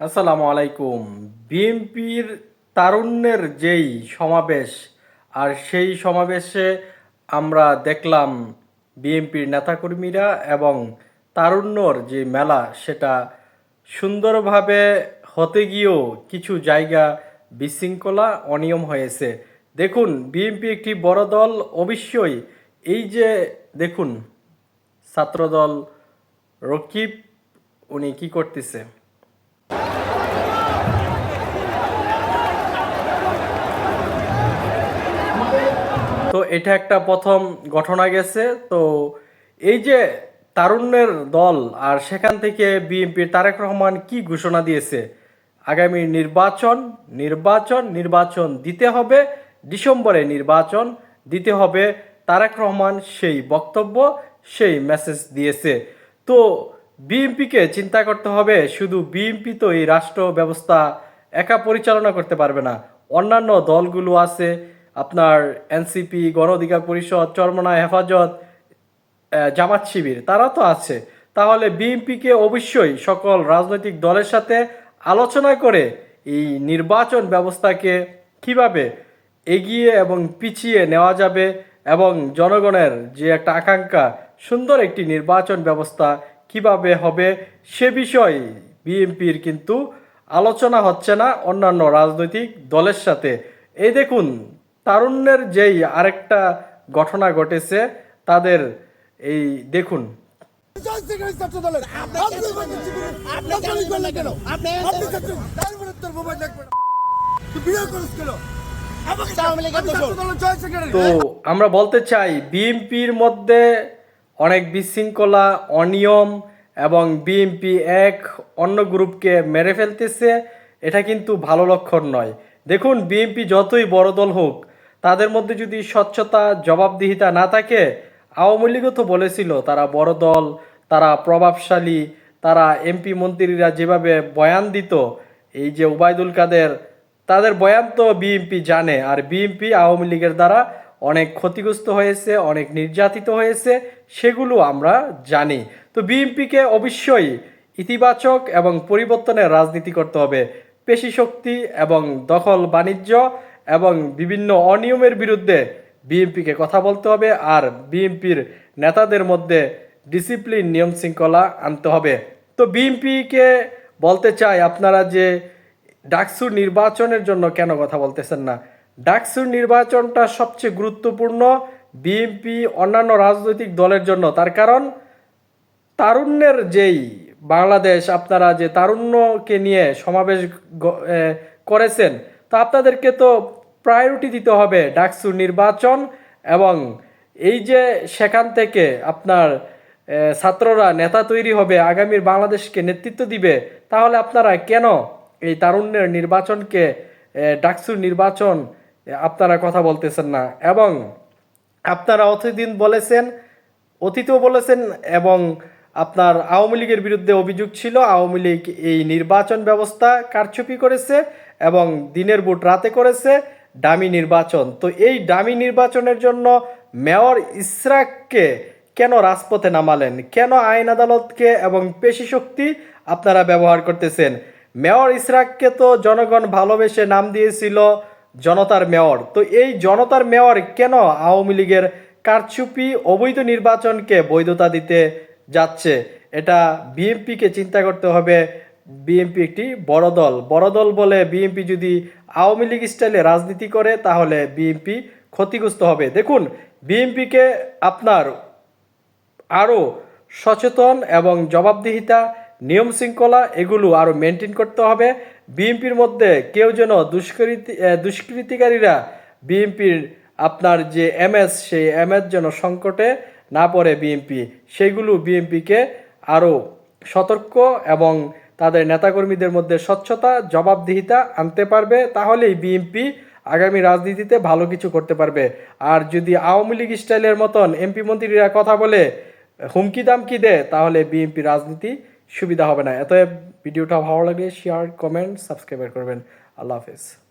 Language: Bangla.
আসসালামু আলাইকুম। বিএনপির তারুণ্যের যেই সমাবেশ, আর সেই সমাবেশে আমরা দেখলাম বিএনপির নেতাকর্মীরা এবং তারুণ্যর যে মেলা, সেটা সুন্দরভাবে হতে গিয়েও কিছু জায়গা বিশৃঙ্খলা অনিয়ম হয়েছে। দেখুন, বিএনপি একটি বড় দল, অবশ্যই এই যে দেখুন, ছাত্রদল রকিব, উনি কি করতেছে? তো এটা একটা প্রথম ঘটনা গেছে। তো এই যে তারুণ্যের দল আর সেখান থেকে বিএনপির তারেক রহমান কি ঘোষণা দিয়েছে? আগামী নির্বাচন নির্বাচন নির্বাচন দিতে হবে, ডিসেম্বরে নির্বাচন দিতে হবে। তারেক রহমান সেই বক্তব্য, সেই মেসেজ দিয়েছে। তো বিএনপিকে চিন্তা করতে হবে, শুধু বিএনপি তো এই রাষ্ট্র ব্যবস্থা একা পরিচালনা করতে পারবে না, অন্যান্য দলগুলো আছে। আপনার এনসিপি, গণ অধিকার পরিষদ, চরমনা, হেফাজত জামাত শিবির, তারা তো আছে। তাহলে বিএনপিকে অবশ্যই সকল রাজনৈতিক দলের সাথে আলোচনা করে এই নির্বাচন ব্যবস্থাকে কীভাবে এগিয়ে এবং পিছিয়ে নেওয়া যাবে এবং জনগণের যে একটা আকাঙ্ক্ষা, সুন্দর একটি নির্বাচন ব্যবস্থা কীভাবে হবে সে বিষয়ে বিএনপির কিন্তু আলোচনা হচ্ছে না অন্যান্য রাজনৈতিক দলের সাথে। এই দেখুন তারুণ্যের যেই আরেকটা ঘটনা ঘটেছে, তাদের এই দেখুন। তো আমরা বলতে চাই, বিএনপির মধ্যে অনেক বিশৃঙ্খলা, অনিয়ম এবং বিএনপি এক, অন্য গ্রুপকে মেরে ফেলতেছে, এটা কিন্তু ভালো লক্ষণ নয় দেখুন, বিএনপি যতই বড় দল হোক তাদের মধ্যে যদি স্বচ্ছতা, জবাবদিহিতা না থাকে, আওয়ামী লীগও তো বলেছিল, তারা বড় দল, তারা প্রভাবশালী, তারা এমপি মন্ত্রীরা যেভাবে বয়ান দিত, এই যে ওবায়দুল কাদের, তাদের বয়ান তো বিএনপি জানে, আর বিএনপি আওয়ামী লীগের দ্বারা অনেক ক্ষতিগ্রস্ত হয়েছে, অনেক নির্যাতিত হয়েছে, সেগুলো আমরা জানি। তো বিএনপিকে অবশ্যই ইতিবাচক এবং পরিবর্তনের রাজনীতি করতে হবে। পেশি শক্তি এবং দখল বাণিজ্য এবং বিভিন্ন অনিয়মের বিরুদ্ধে বিএনপিকে কথা বলতে হবে আর বিএনপির নেতাদের মধ্যে ডিসিপ্লিন, নিয়ম শৃঙ্খলা আনতে হবে। তো বিএনপিকে বলতে চাই, আপনারা যে ডাকসুর নির্বাচনের জন্য কেন কথা বলতেছেন না? ডাকসুর নির্বাচনটা সবচেয়ে গুরুত্বপূর্ণ বিএনপি অন্যান্য রাজনৈতিক দলের জন্য। তার কারণ, তারুণ্যের যেই বাংলাদেশ, আপনারা যে তারুণ্যকে নিয়ে সমাবেশ করেছেন তো আপনাদেরকে তো প্রায়োরিটি দিতে হবে ডাকসুর নির্বাচন এবং এই যে সেখান থেকে আপনার ছাত্ররা, নেতা তৈরি হবে, আগামীর বাংলাদেশকে নেতৃত্ব দিবে, তাহলে আপনারা কেন এই তারুণ্যের নির্বাচনকে ডাকসুর নির্বাচন আপনারা কথা বলতেছেন না? এবং আপনারা অতদিন বলেছেন, অতীতেও বলেছেন এবং আপনার আওয়ামী লীগের বিরুদ্ধে অভিযোগ ছিল, আওয়ামী লীগ এই নির্বাচন ব্যবস্থা কারচুপি করেছে। এবং দিনের ভোট রাতে করেছে ডামি নির্বাচন। তো এই ডামি নির্বাচনের জন্য মেয়র ইসরাককে কেন রাজপথে নামালেন? কেন আইন আদালতকে এবং পেশি শক্তি আপনারা ব্যবহার করতেছেন? মেয়র ইসরাককে তো জনগণ ভালোবেসে নাম দিয়েছিল জনতার মেয়র। তো এই জনতার মেয়র কেন আওয়ামী লীগের কারচুপি, অবৈধ নির্বাচনকে বৈধতা দিতে যাচ্ছে? এটা বিএনপিকে চিন্তা করতে হবে। বিএনপি একটি বড় দল। বড় দল বলে বিএনপি যদি আওয়ামী লীগ স্টাইলে রাজনীতি করে, তাহলে বিএনপি ক্ষতিগ্রস্ত হবে। দেখুন, বিএনপিকে আপনার আরও সচেতন এবং জবাবদিহিতা, নিয়ম শৃঙ্খলা এগুলো আরও মেনটেন করতে হবে। বিএনপির মধ্যে কেউ যেন দুষ্কৃতি দুষ্কৃতিকারীরা বিএনপির আপনার যে এমএস, সেই এমএস যেন সংকটে না পড়ে বিএনপি সেইগুলো বিএনপিকে আরও সতর্ক এবং তাদের নেতাকর্মীদের মধ্যে স্বচ্ছতা, জবাবদিহিতা আনতে পারবে, তাহলেই বিএনপি আগামী রাজনীতিতে ভালো কিছু করতে পারবে। আর যদি আওয়ামী লীগ স্টাইলের মতন এমপি মন্ত্রীরা কথা বলে, হুমকি দাম দামকি দেয় তাহলে বিএনপি রাজনীতি সুবিধা হবে না। এত ভিডিওটা ভালো লাগে শেয়ার কমেন্ট সাবস্ক্রাইব করবেন। আল্লাহ হাফেজ।